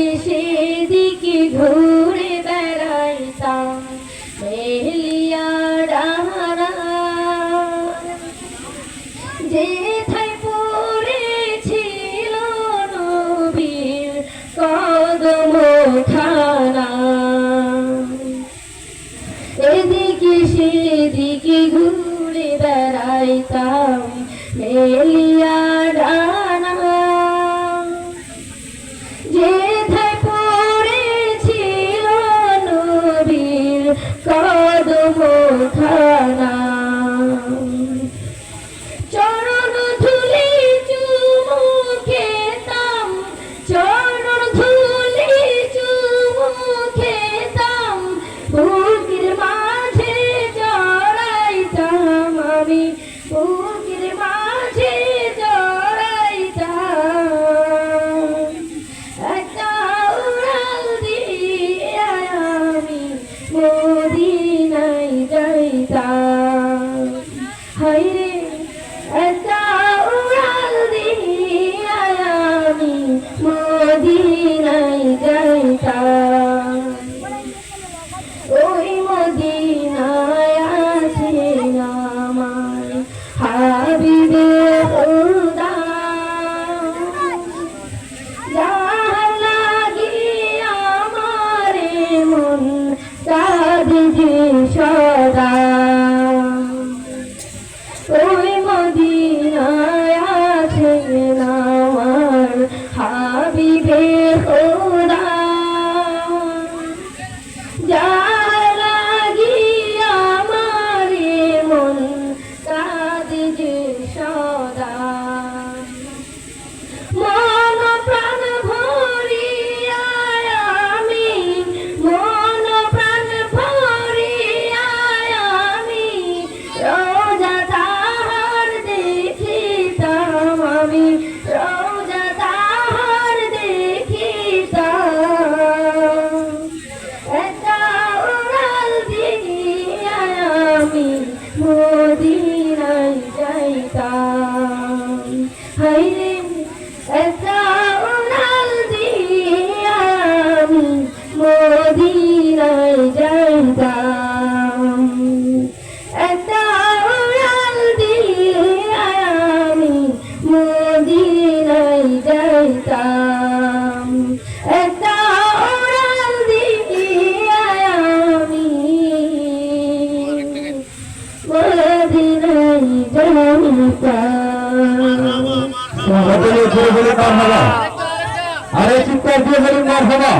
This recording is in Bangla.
এদিকে সেদিকে ঘুরে বেড়াইতাম মেলিয়া ডাহারা। যেথায় পড়েছিল নবীর কদম খানা এদিকে সেদিকে ঘুরে বেড়াইতাম মেলিয়া ডানা খানা চরণ ধুলি চুমু খেতাম চরণ ধুলি চুমু খেতাম বুকের মাঝে জড়াইতাম আমি। হায়রে একটা উড়াল দিয়ে উড়াল দিয়া আমি মদিনায় যাইতাম একটা উড়াল দিয়া আমি মদিনায় যাইতাম একটা উড়াল দিয়া ঘুরে বলে মার হবা আরে চিৎকার দিয়ে বলুন হবা